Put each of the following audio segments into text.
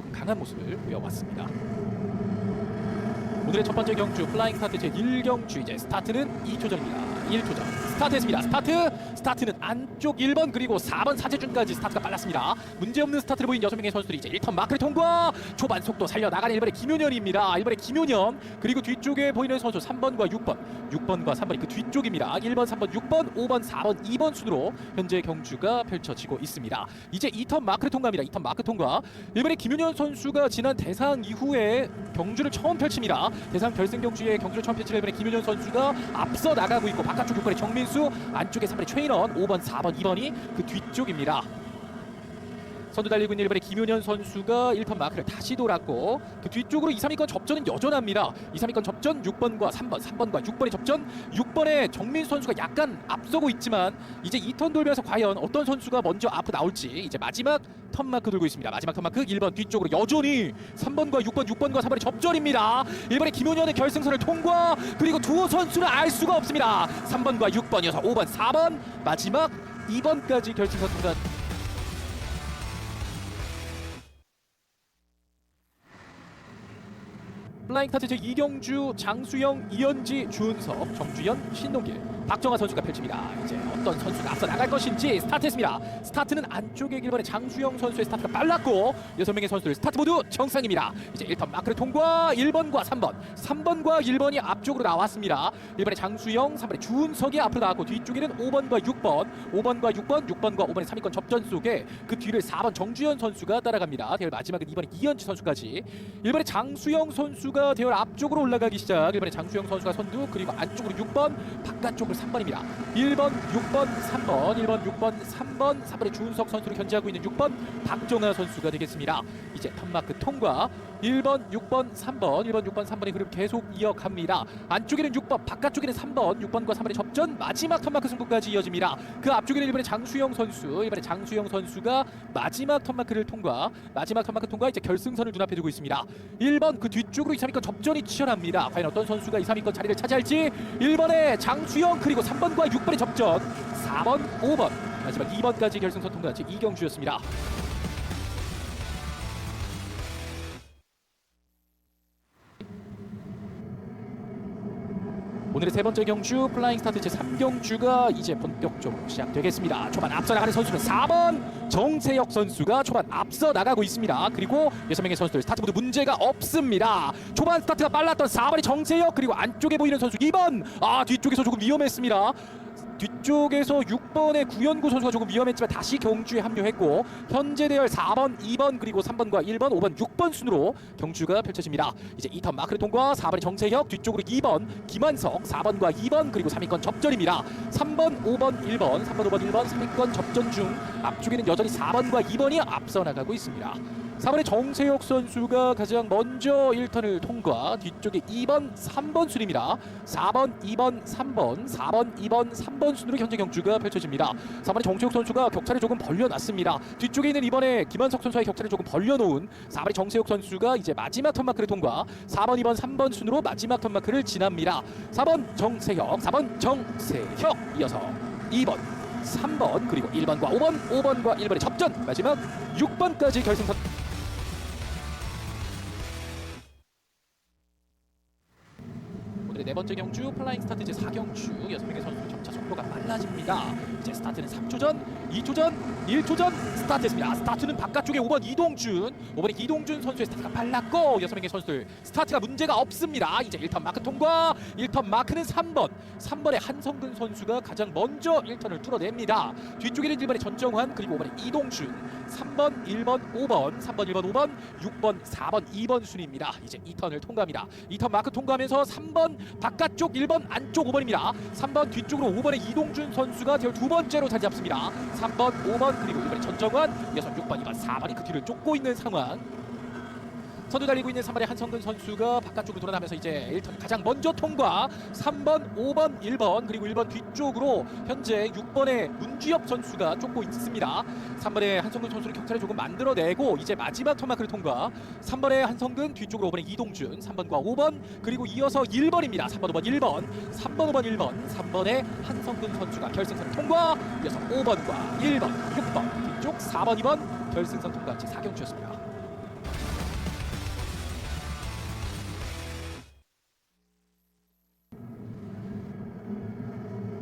조금 강한 모습을 보여왔습니다. 오늘의 첫 번째 경주 플라잉 스타트 제 1경주 이제 스타트는 2초 전입니다. 1초 전 스타트했습니다. 스타트 스타트는 안쪽 1번 그리고 4번 사제준까지 스타트가 빨랐습니다. 문제없는 스타트를 보인 6명의 선수들이 이제 1턴 마크를 통과 초반 속도 살려나가는 1번의 김효년입니다. 1번의 김효년 그리고 뒤쪽에 보이는 선수 3번과 6번 6번과 3번이 그 뒤쪽입니다. 1번, 3번, 6번, 5번, 4번, 2번 순으로 현재 경주가 펼쳐지고 있습니다. 이제 2턴 마크를 통과합니다. 2턴 마크 통과 1번의 김효년 선수가 지난 대상 이후에 경주를 처음 펼칩니다. 대상 결승 경주에 경주를 처음 펼치는 1번의 김효년 선수가 앞서 나가고 있고 바깥쪽 6번의 정민 수 안쪽에 3번의 최인원 5번, 4번, 2번이 그 뒤쪽입니다. 선두 달리고 있는 1번의 김효년 선수가 1턴 마크를 다시 돌았고 그 뒤쪽으로 2, 3위권 접전은 여전합니다. 2, 3위권 접전 6번과 3번, 3번과 6번의 접전 6번의 정민수 선수가 약간 앞서고 있지만 이제 2턴 돌면서 과연 어떤 선수가 먼저 앞으로 나올지 이제 마지막 턴 마크 돌고 있습니다. 마지막 턴 마크 1번 뒤쪽으로 여전히 3번과 6번, 6번과 3번의 접전입니다. 1번의 김효년의 결승선을 통과 그리고 두 선수는 알 수가 없습니다. 3번과 6번 이어서 5번, 4번 마지막 2번까지 결승선 통과 플라잉 타즈 제 이경주, 장수영, 이현지, 주은석, 정주현, 신동길, 박정아 선수가 펼칩니다. 이제 어떤 선수가 앞서 나갈 것인지 스타트했습니다. 스타트는 안쪽에 1번의 장수영 선수의 스타트가 빨랐고 6명의 선수들 스타트 모두 정상입니다. 이제 1턴 마크를 통과 1번과 3번, 3번과 1번이 앞쪽으로 나왔습니다. 1번의 장수영, 3번의 주은석이 앞으로 나왔고 뒤쪽에는 5번과 6번, 5번과 6번, 6번과 5번의 3위권 접전 속에 그 뒤를 4번 정주현 선수가 따라갑니다. 대열 마지막은 2번의 이현지 선수까지 1번의 장수영 선수가 대열 앞쪽으로 올라가기 시작. 1번의 장수영 선수가 선두 그리고 안쪽으로 6번 바깥쪽으로 3번입니다. 1번 6번 3번 1번 6번 3번 3번의 주은석 선수를 견제하고 있는 6번 박정아 선수가 되겠습니다. 이제 턴마크 통과 1번 6번 3번. 1번 6번 3번의 흐름 계속 이어갑니다. 안쪽에는 6번 바깥쪽에는 3번. 6번과 3번의 접전 마지막 턴마크 승부까지 이어집니다. 그 앞쪽에는 1번의 장수영 선수. 1번의 장수영 선수가 마지막 턴마크를 통과 마지막 턴마크 통과 이제 결승선을 눈앞에 두고 있습니다. 1번 그 뒤쪽으로 2, 3위권 접전이 치열합니다. 과연 어떤 선수가 2, 3위권 자리를 차지할지 1번의 장수영 그리고 3번과 6번의 접전 4번 5번 마지막 2번까지 결승선 통과 제 이경주였습니다 오늘의 세 번째 경주 플라잉 스타트 제 3경주가 이제 본격적으로 시작되겠습니다. 초반 앞서 나가는 선수는 4번 정세혁 선수가 초반 앞서 나가고 있습니다. 그리고 6명의 선수들 스타트 모두 문제가 없습니다. 초반 스타트가 빨랐던 4번의 정세혁 그리고 안쪽에 보이는 선수 2번 아 뒤쪽에서 조금 위험했습니다. 뒤쪽에서 6번의 구현구 선수가 조금 위험했지만 다시 경주에 합류했고 현재 대열 4번, 2번 그리고 3번과 1번, 5번, 6번 순으로 경주가 펼쳐집니다. 이제 2턴 마크를 통과 4번의 정세혁 뒤쪽으로 2번 김한석 4번과 2번 그리고 3위권 접전입니다. 3번, 5번, 1번 3번, 5번, 1번 3위권 접전 중 앞쪽에는 여전히 4번과 2번이 앞서 나가고 있습니다. 4번의 정세혁 선수가 가장 먼저 1턴을 통과 뒤쪽에 2번, 3번 순입니다. 4번, 2번, 3번, 4번, 2번, 3번 순으로 현재 경주가 펼쳐집니다. 4번의 정세혁 선수가 격차를 조금 벌려놨습니다. 뒤쪽에 있는 이번에 김한석 선수의 격차를 조금 벌려놓은 4번의 정세혁 선수가 이제 마지막 턴마크를 통과 4번, 2번, 3번 순으로 마지막 턴마크를 지납니다. 4번 정세혁, 4번 정세혁 이어서 2번 3번 그리고 1번과 5번, 5번과 1번의 접전 마지막 6번까지 결승선 오늘의 네 번째 경주 플라잉 스타트 제 4경주 6명의 선수 점차 속도가 빨라집니다. 이제 스타트는 3초 전, 2초 전, 1초 전 스타트했습니다. 스타트는 바깥쪽에 5번 이동준, 5번의 이동준 선수의 스타트가 빨랐고 6명의 선수들 스타트가 문제가 없습니다. 이제 1턴 마크 통과, 1턴 마크는 3번, 3번의 한성근 선수가 가장 먼저 1턴을 뚫어냅니다. 뒤쪽에는 1번의 전정환 그리고 5번의 이동준, 3번, 1번, 5번, 3번, 1번, 5번, 6번, 4번, 2번 순입니다. 이제 2턴을 통과합니다. 2턴 마크 통과하면서 3번 바깥쪽 1번 안쪽 5번입니다. 3번 뒤쪽으로 5번의 이동준 선수가 대두 번째로 자리 잡습니다. 3번, 5번 그리고 1번의 전정환, 이어서 6번, 2번, 4번이 그 뒤를 쫓고 있는 상황. 선두 달리고 있는 3번의 한성근 선수가 바깥쪽으로 돌아나면서 이제 1턴 가장 먼저 통과 3번, 5번, 1번 그리고 1번 뒤쪽으로 현재 6번의 문주엽 선수가 쫓고 있습니다. 3번의 한성근 선수는 격차를 조금 만들어내고 이제 마지막 턴마크를 통과 3번의 한성근 뒤쪽으로 5번의 이동준 3번과 5번 그리고 이어서 1번입니다. 3번, 5번, 1번 3번, 5번, 1번 3번의 한성근 선수가 결승선을 통과 이어서 5번과 1번, 6번 뒤쪽 4번, 2번 결승선 통과 제 4경주였습니다.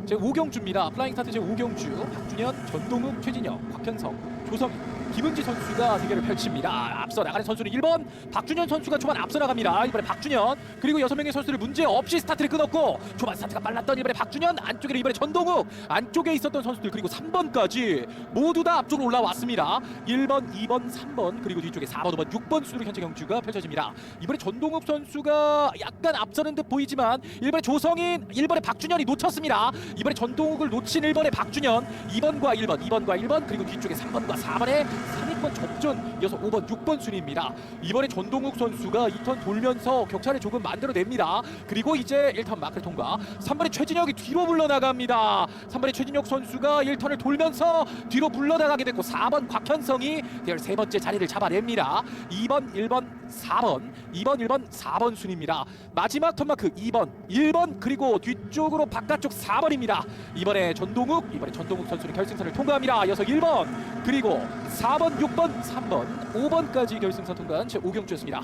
제 5경주입니다. 플라잉 스타트 제 5경주 박준현, 전동욱, 최진영, 곽현성, 조성희, 김은지 선수가 대결을 펼칩니다. 앞서 나가는 선수는 1번 박준현 선수가 초반 앞서 나갑니다. 이번에 박준현 그리고 여섯 명의 선수들 문제 없이 스타트를 끊었고 초반 스타트가 빨랐던 이번에 박준현 안쪽에 이번에 전동욱 안쪽에 있었던 선수들 그리고 3번까지 모두 다 앞쪽으로 올라왔습니다. 1번, 2번, 3번 그리고 뒤쪽에 4번, 5번, 6번 수로 현재 경주가 펼쳐집니다. 이번에 전동욱 선수가 약간 앞서는 듯 보이지만 이번에 조성인 1번에 박준현이 놓쳤습니다. 이번에 전동욱을 놓친 1번에 박준현 2번과 1번, 2번과 1번 그리고 뒤쪽에 3번과 4번에 3위권 접전 이어서 5번, 6번 순입니다. 이번에 전동욱 선수가 2턴 돌면서 격차를 조금 만들어냅니다. 그리고 이제 1턴 마크를 통과 3번에 최진혁이 뒤로 물러나갑니다. 3번에 최진혁 선수가 1턴을 돌면서 뒤로 물러나가게 됐고 4번 곽현성이 대열 세 번째 자리를 잡아냅니다. 2번, 1번, 4번, 2번, 1번, 4번 순입니다. 마지막 턴마크 2번, 1번 그리고 뒤쪽으로 바깥쪽 4번입니다. 이번에 전동욱, 이번에 전동욱 선수는 결승선을 통과합니다. 이어서 1번 그리고 4 번, 6번, 3번, 5번까지 결승선 통과한 제 5경주였습니다.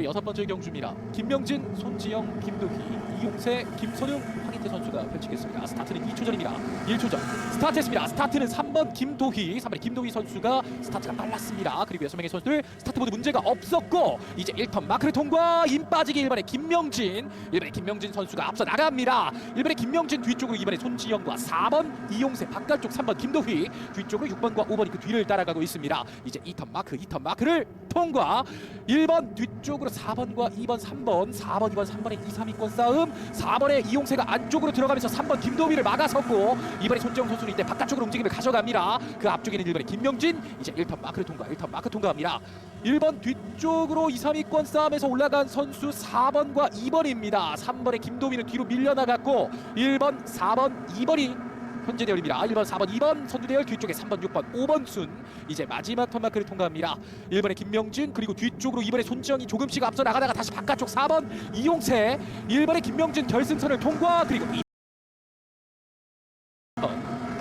오늘의 여섯 번째 경주입니다. 김명진, 손지영, 김도희, 이용세, 김선웅, 황인태 선수가 펼치겠습니다. 스타트는 2초 전입니다. 1초 전 스타트했습니다. 스타트는 3번 김도희, 3번의 김도희 선수가 스타트가 빨랐습니다. 그리고 여섯 명의 선수들 스타트 모두 문제가 없었고 이제 1턴 마크를 통과 임 빠지기 1번의 김명진, 1번의 김명진 선수가 앞서 나갑니다. 1번의 김명진 뒤쪽으로 2번의 손지영과 4번 이용세 바깥쪽 3번 김도희 뒤쪽으로 6번과 5번이 그 뒤를 따라가고 있습니다. 이제 2턴 마크, 2턴 마크를 통과 1번 뒤쪽으로 4번과 2번, 3번, 4번, 2번, 3번의 2, 3위권 싸움 4번의 이용세가 안쪽으로 들어가면서 3번 김도비를 막아섰고 이번에 손재영 선수는 이때 바깥쪽으로 움직임을 가져갑니다. 그 앞쪽에는 1번의 김명진 이제 1턴 마크를 통과, 1턴 마크 통과합니다. 1번 뒤쪽으로 2, 3위권 싸움에서 올라간 선수 4번과 2번입니다. 3번의 김도비는 뒤로 밀려나갔고 1번, 4번, 2번이 현재 대열입니다. 1번, 4번, 2번 선두 대열 뒤쪽에 3번, 6번, 5번 순 이제 마지막 턴마크를 통과합니다. 1번의 김명진 그리고 뒤쪽으로 2번의 손지영이 조금씩 앞서 나가다가 다시 바깥쪽 4번 이용세 1번의 김명진 결승선을 통과 그리고 2번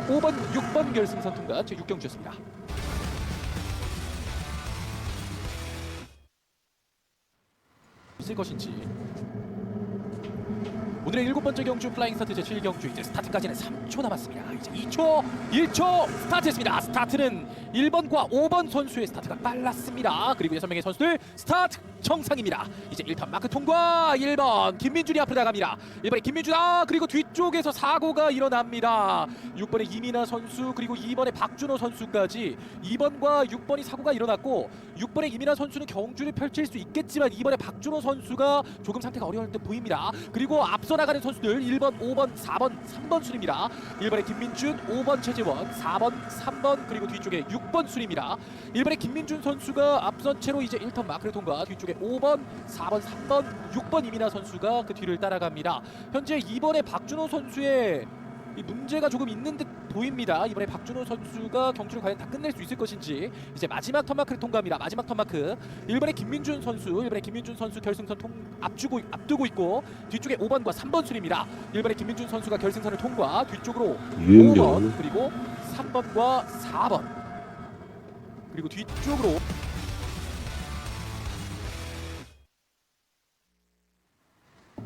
5번, 6번 결승선 통과 제 6경주였습니다. 있을 것인지 오늘의 일곱 번째 경주 플라잉 스타트 제 7경주 이제 스타트까지는 3초 남았습니다. 이제 2초, 1초 스타트했습니다. 스타트는 1번과 5번 선수의 스타트가 빨랐습니다. 그리고 6명의 선수들 스타트 정상입니다. 이제 1턴 마크 통과 1번 김민준이 앞으로 나갑니다. 1번에 김민준 아 그리고 뒤쪽에서 사고가 일어납니다. 6번의 이민아 선수 그리고 2번의 박준호 선수까지 2번과 6번이 사고가 일어났고 6번의 이민아 선수는 경주를 펼칠 수 있겠지만 2번의 박준호 선수가 조금 상태가 어려울 듯 보입니다. 그리고 앞서 나가는 선수들 1번, 5번, 4번, 3번 순입니다. 1번의 김민준, 5번 최재원, 4번, 3번 그리고 뒤쪽에 6번 순입니다. 1번의 김민준 선수가 앞선 채로 이제 1턴 마크를 통과 뒤쪽에 5번, 4번, 3번, 6번 이민아 선수가 그 뒤를 따라갑니다. 현재 2번의 박준호 선수의 이 문제가 조금 있는 듯 보입니다. 이번에 박준호 선수가 경주를 과연 다 끝낼 수 있을 것인지 이제 마지막 턴마크를 통과합니다. 마지막 턴마크 1번의 김민준 선수 1번의 김민준 선수 결승선 통 앞주고 앞두고 있고 뒤쪽에 5번과 3번 순입니다. 1번의 김민준 선수가 결승선을 통과 뒤쪽으로 5번 그리고 3번과 4번 그리고 뒤쪽으로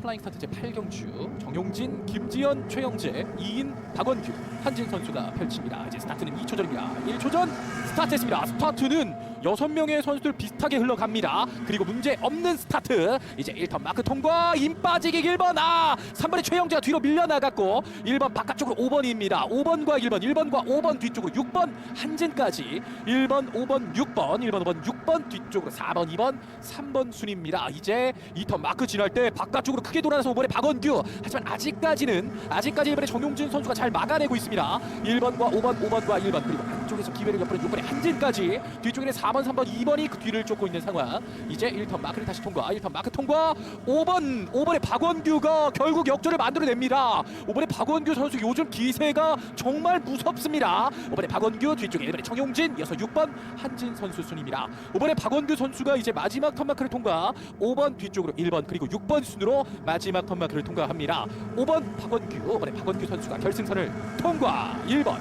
플라잉 스타트 제 8경주 정용진, 김지현, 최영재, 이인, 박원규, 한진 선수가 펼칩니다. 이제 스타트는 2초 전입니다. 1초 전 스타트했습니다. 스타트는 6명의 선수들 비슷하게 흘러갑니다. 그리고 문제 없는 스타트. 이제 1턴 마크 통과. 임 빠지기 1번. 아! 3번의 최영재가 뒤로 밀려나갔고 1번 바깥쪽으로 5번입니다. 5번과 1번, 1번과 5번 뒤쪽으로 6번 한진까지 1번, 5번, 6번, 1번, 5번, 6번 뒤쪽으로 4번, 2번, 3번 순입니다. 이제 2턴 마크 지날 때 바깥쪽으로 크게 돌아서 5번의 박원규. 하지만 아직까지는 아직까지 1번의 정용진 선수가 잘 막아내고 있습니다. 1번과 5번, 5번과 1번 그리고 안쪽에서 기회를 엿보는 6번의 한진까지 뒤쪽에는 4번, 3번, 2번이 그 뒤를 쫓고 있는 상황. 이제 1턴 마크를 다시 통과. 1턴 마크 통과. 5번, 5번의 박원규가 결국 역전을 만들어냅니다. 5번의 박원규 선수 요즘 기세가 정말 무섭습니다. 5번의 박원규 뒤쪽에 1번의 정용진 이어서 6번 한진 선수 순입니다. 5번의 박원규 선수가 이제 마지막 턴 마크를 통과. 5번 뒤쪽으로 1번 그리고 6번 순으로 마지막 턴 마크를 통과합니다. 5번 박원규, 5번의 박원규 선수가 결승선을 통과. 1번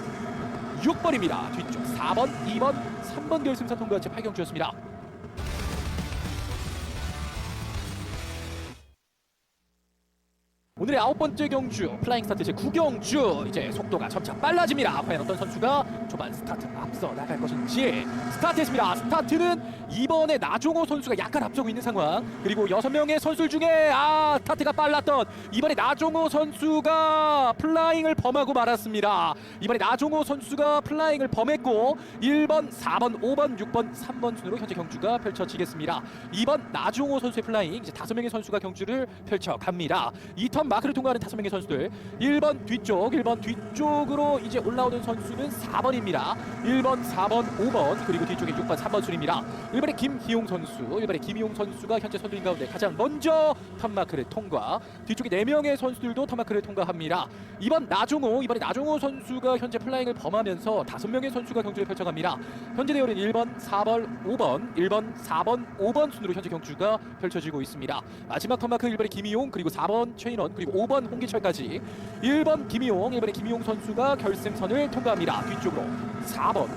6번입니다. 뒤쪽 4번, 2번, 3번 결승선 통과 채 8경주였습니다. 오늘의 아홉 번째 경주 플라잉 스타트 제9경주 이제 속도가 점차 빨라집니다 과연 어떤 선수가 초반 스타트 앞서 나갈 것인지 스타트했습니다 스타트는 이번에 나종호 선수가 약간 앞서고 있는 상황 그리고 여섯 명의 선수 중에 아 스타트가 빨랐던 이번에 나종호 선수가 플라잉을 범하고 말았습니다. 이번에 나종호 선수가 플라잉을 범했고 1번, 4번, 5번, 6번, 3번 순으로 현재 경주가 펼쳐지겠습니다. 2번 나종호 선수의 플라잉 이제 다섯 명의 선수가 경주를 펼쳐갑니다. 2턴 마크를 통과하는 다섯 명의 선수들 1번 뒤쪽, 1번 뒤쪽으로 이제 올라오는 선수는 4번입니다. 1번, 4번, 5번 그리고 뒤쪽에 6번, 3번 순입니다. 1번에 김희용 선수, 1번에 김희용 선수가 현재 선두인 가운데 가장 먼저 턴마크를 통과. 뒤쪽에 4명의 선수들도 턴마크를 통과합니다. 2번 나종호, 이번에 나종호 선수가 현재 플라잉을 범하면서 5명의 선수가 경주를 펼쳐갑니다. 현재 대열은 1번, 4번, 5번, 1번, 4번, 5번 순으로 현재 경주가 펼쳐지고 있습니다. 마지막 턴마크 1번에 김희용, 그리고 4번 최인원, 그리고 5번 홍기철까지 1번 김희용, 1번에 김희용 선수가 결승선을 통과합니다. 뒤쪽으로 4번,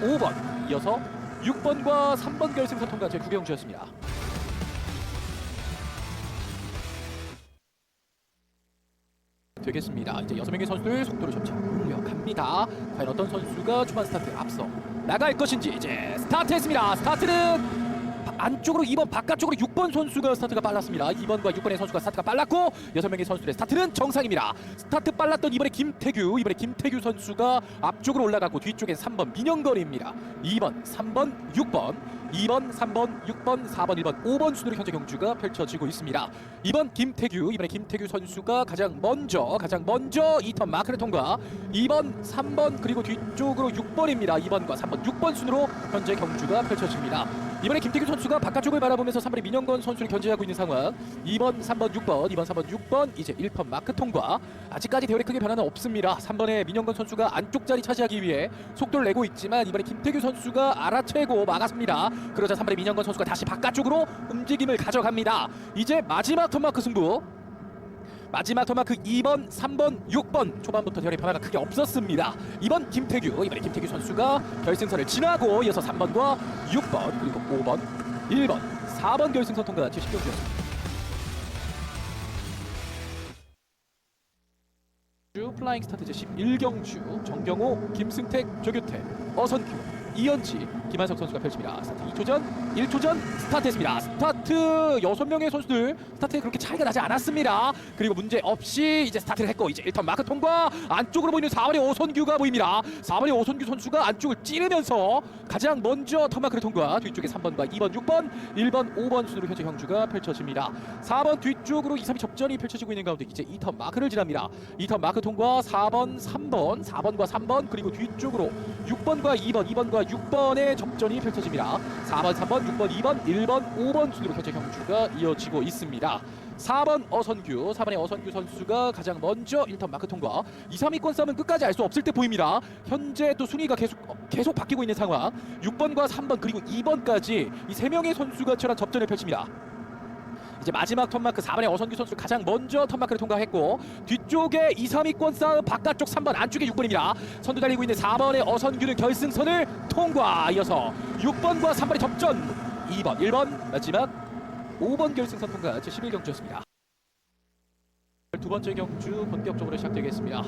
5번 이어서 6번과 3번 결승선 통과 제 9경주였습니다. 되겠습니다. 이제 여섯 명의 선수들 속도를 점차 올려갑니다. 과연 어떤 선수가 초반 스타트 앞서 나갈 것인지 이제 스타트했습니다. 스타트는 바- 안쪽으로 2번 바깥쪽으로 6번 선수가 스타트가 빨랐습니다. 2번과 6번의 선수가 스타트가 빨랐고 여섯 명의 선수들의 스타트는 정상입니다. 스타트 빨랐던 이번에 김태규 이번에 김태규 선수가 앞쪽으로 올라가고 뒤쪽에 3번 민영거리입니다. 2번, 3번, 6번 2번, 3번, 6번, 4번, 1번, 5번 순으로 현재 경주가 펼쳐지고 있습니다. 2번 김태규, 이번에 김태규 선수가 가장 먼저 가장 먼저 2턴 마크를 통과. 2번, 3번 그리고 뒤쪽으로 6번입니다. 2번과 3번, 6번 순으로 현재 경주가 펼쳐집니다. 이번에 김태규 선수 가 바깥쪽을 바라보면서 3번의 민영건 선수를 견제하고 있는 상황. 2번, 3번, 6번, 2번, 3번, 6번 이제 1턴 마크 통과. 아직까지 대열에 크게 변화는 없습니다. 3번의 민영건 선수가 안쪽 자리 차지하기 위해 속도를 내고 있지만 이번에 김태규 선수가 알아채고 막았습니다. 그러자 3번의 민영건 선수가 다시 바깥쪽으로 움직임을 가져갑니다. 이제 마지막 턴마크 승부. 마지막 턴마크 2번, 3번, 6번 초반부터 대열의 변화가 크게 없었습니다. 2번 김태규, 이번에 김태규 선수가 결승선을 지나고 이어서 3번과 6번 그리고 5번, 1번, 4번 결승선 통과 70경주였습니다. 플라잉 스타트 제 11경주 정경호, 김승택, 조규태, 어선규, 이현지, 김한석 선수가 펼칩니다. 스타트 2초 전, 1초 전 스타트했습니다. 스타트 6명의 선수들 스타트에 그렇게 차이가 나지 않았습니다. 그리고 문제 없이 이제 스타트를 했고 이제 1턴 마크 통과 안쪽으로 보이는 4번의 오선규가 보입니다. 4번의 오선규 선수가 안쪽을 찌르면서 가장 먼저 턴 마크를 통과 뒤쪽에 3번과 2번, 6번, 1번, 5번 순으로 현재 경주가 펼쳐집니다. 4번 뒤쪽으로 2, 3위 접전이 펼쳐지고 있는 가운데 이제 2턴 마크를 지납니다. 2턴 마크 통과 4번, 3번, 4번과 3번 그리고 뒤쪽으로 6번과 2번, 2번과 6번의 접전이 펼쳐집니다. 4번, 3번, 6번, 2번, 1번, 5번 순으로 현재 경주가 이어지고 있습니다. 4번 어선규, 4번의 어선규 선수가 가장 먼저 1턴 마크 통과. 2, 3위권 싸움은 끝까지 알 수 없을 때 보입니다. 현재 또 순위가 계속 어, 계속 바뀌고 있는 상황. 6번과 3번 그리고 2번까지 이 세 명의 선수가 치열한 접전을 펼칩니다. 이제 마지막 턴마크 4번의 어선규 선수 가장 먼저 턴마크를 통과했고 뒤쪽에 2, 3위권 싸움 바깥쪽 3번 안쪽에 6번입니다. 선두 달리고 있는 4번의 어선규는 결승선을 통과 이어서 6번과 3번의 접전 2번, 1번 마지막 5번 결승선 통과 제 11경주였습니다. 두 번째 경주 본격적으로 시작되겠습니다.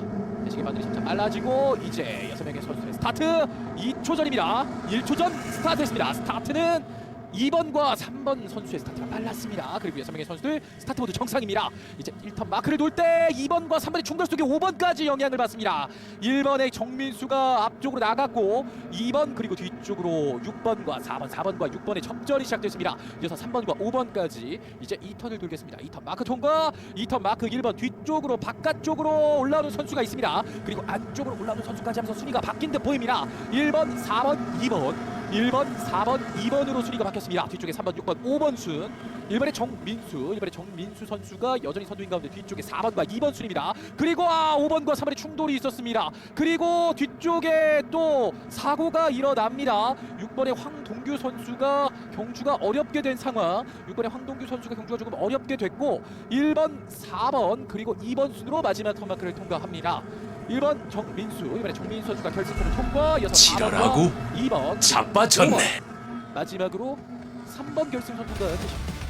대식의 반응이 점차 빨라지고 이제 여섯 명의 선수의 스타트 2초 전입니다. 1초 전 스타트했습니다. 스타트는 2번과 3번 선수의 스타트가 빨랐습니다. 그리고 여섯 명의 선수들 스타트 모두 정상입니다. 이제 1턴 마크를 돌 때 2번과 3번의 충돌 속에 5번까지 영향을 받습니다. 1번의 정민수가 앞쪽으로 나갔고 2번 그리고 뒤쪽으로 6번과 4번, 4번과 6번의 접전이 시작됐습니다. 이어서 3번과 5번까지 이제 2턴을 돌겠습니다. 2턴 마크 통과, 2턴 마크 1번 뒤쪽으로 바깥쪽으로 올라오는 선수가 있습니다. 그리고 안쪽으로 올라오는 선수까지 하면서 순위가 바뀐 듯 보입니다. 1번, 4번, 2번 1번, 4번, 2번으로 순위가 바뀌었습니다. 뒤쪽에 3번, 6번, 5번 순. 1번의 정민수, 1번의 정민수 선수가 여전히 선두인 가운데 뒤쪽에 4번과 2번 순입니다. 그리고 아, 5번과 3번의 충돌이 있었습니다. 그리고 뒤쪽에 또 사고가 일어납니다. 6번의 황동규 선수가 경주가 어렵게 된 상황. 6번의 황동규 선수가 경주가 조금 어렵게 됐고 1번, 4번 그리고 2번 순으로 마지막 턴마크를 통과합니다. 1번 정민수, 이번에 정민수 선수가 결승선을 통과, 4번과 지랄하고 2번 자빠졌네. 마지막으로 3번 결승 선수가 되십니다.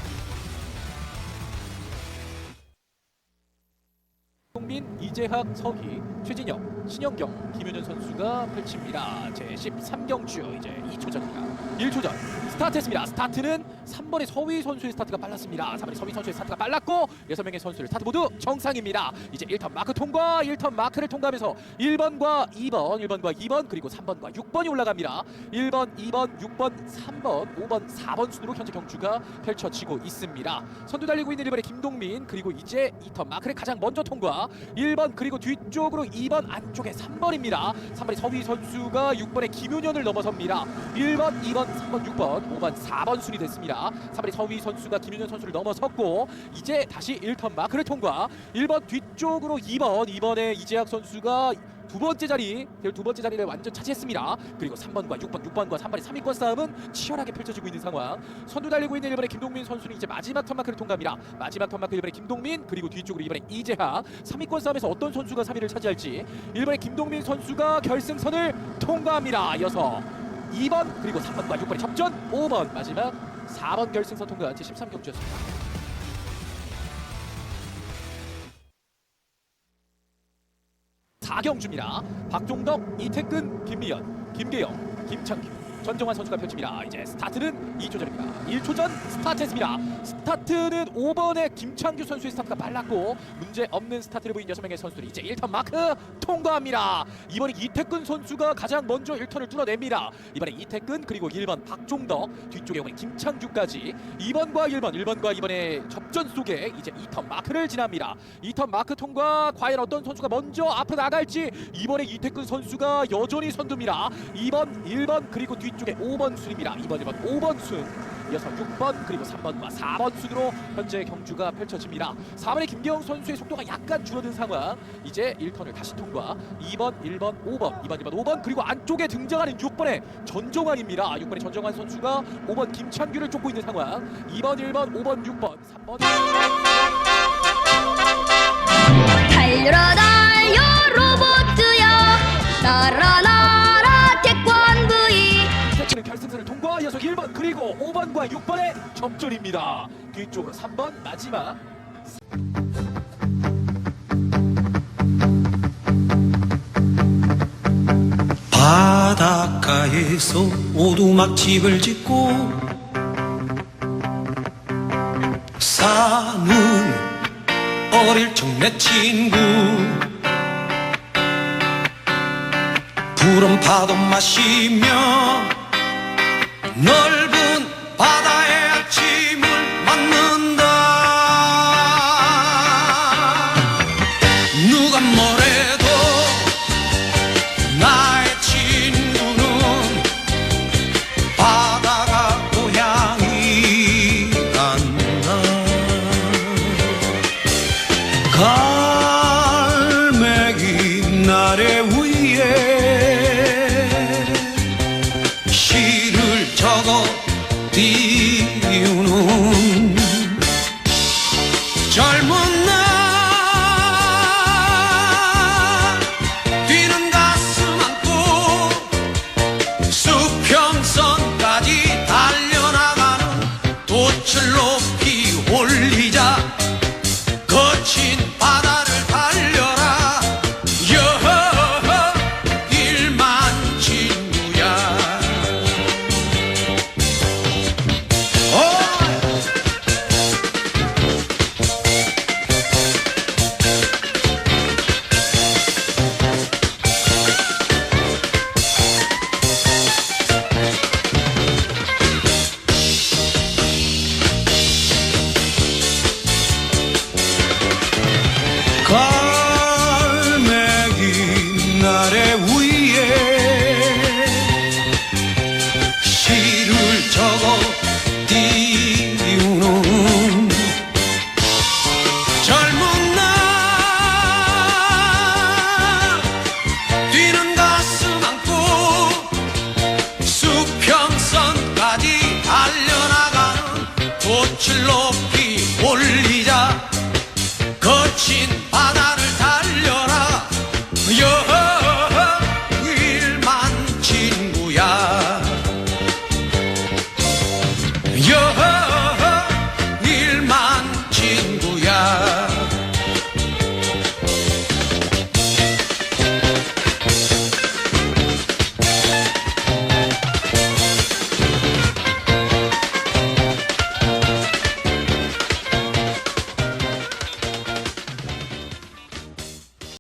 송민, 이재학, 서희 최진영, 신영경, 김윤현 선수가 펼칩니다. 제 13경주 이제 2초 전입니다. 1초 전 스타트했습니다. 스타트는 3번의 서희 선수의 스타트가 빨랐습니다. 3번의 서희 선수의 스타트가 빨랐고 6명의 선수들 스타트 모두 정상입니다. 이제 1턴 마크 통과, 1턴 마크를 통과하면서 1번과 2번, 1번과 2번 그리고 3번과 6번이 올라갑니다. 1번, 2번, 6번, 3번, 5번, 4번 순으로 현재 경주가 펼쳐지고 있습니다. 선두 달리고 있는 1번의 김동민 그리고 이제 2턴 마크를 가장 먼저 통과 1번 그리고 뒤쪽으로 2번 안쪽에 3번입니다. 3번의 서희 선수가 6번의 김윤현을 넘어섭니다. 1번, 2번, 3번, 6번, 5번, 4번 순이 됐습니다. 3번의 서희 선수가 김윤현 선수를 넘어섰고 이제 다시 1턴 마크를 통과 1번 뒤쪽으로 2번, 2번의 이재학 선수가 두 번째 자리, 대두 번째 자리를 완전 차지했습니다. 그리고 3번과 6번, 6번과 3번의 3위권 싸움은 치열하게 펼쳐지고 있는 상황. 선두 달리고 있는 1번의 김동민 선수는 이제 마지막 턴마크를 통과합니다. 마지막 턴마크 1번의 김동민, 그리고 뒤쪽으로 2번의 이재하. 3위권 싸움에서 어떤 선수가 3위를 차지할지 1번의 김동민 선수가 결승선을 통과합니다. 이어서 2번 그리고 3번과 6번의 접전, 5번 마지막 4번 결승선 통과한 제 13경주였습니다. 4경주입니다. 박종덕, 이태근, 김미연, 김계영, 김창규, 전정환 선수가 펼칩니다. 이제 스타트는 2초 전입니다. 1초 전 스타트했습니다. 스타트는 5번의 김창규 선수의 스타트가 빨랐고 문제 없는 스타트를 보인 6명의 선수들이 이제 1턴 마크 통과합니다. 이번에 이태근 선수가 가장 먼저 1턴을 뚫어냅니다. 이번에 이태근 그리고 1번 박종덕 뒤쪽에 오는 김창규까지 2번과 1번, 1번과 2번의 접전 속에 이제 2턴 마크를 지납니다. 2턴 마크 통과 과연 어떤 선수가 먼저 앞으로 나갈지 이번에 이태근 선수가 여전히 선두입니다. 2번, 1번 그리고 뒤 쪽에 5번 순입니다. 2번, 1번, 5번 순. 이어서 6번 그리고 3번과 4번 순으로 현재 경주가 펼쳐집니다. 4번의 김계영 선수의 속도가 약간 줄어든 상황. 이제 1턴을 다시 통과. 2번, 1번, 5번, 2번, 2번, 5번 그리고 안쪽에 등장하는 6번의 전정환입니다. 6번의 전정환 선수가 5번 김창규를 쫓고 있는 상황. 2번, 1번, 5번, 6번, 3번. 달려라 달려 로봇이야 날아 날 1번 그리고 5번과 6번의 접전입니다. 뒤쪽으로 3번 마지막 바닷가에서 오두막집을 짓고 사는 어릴 적 내 친구 푸른 파도 마시며 No 수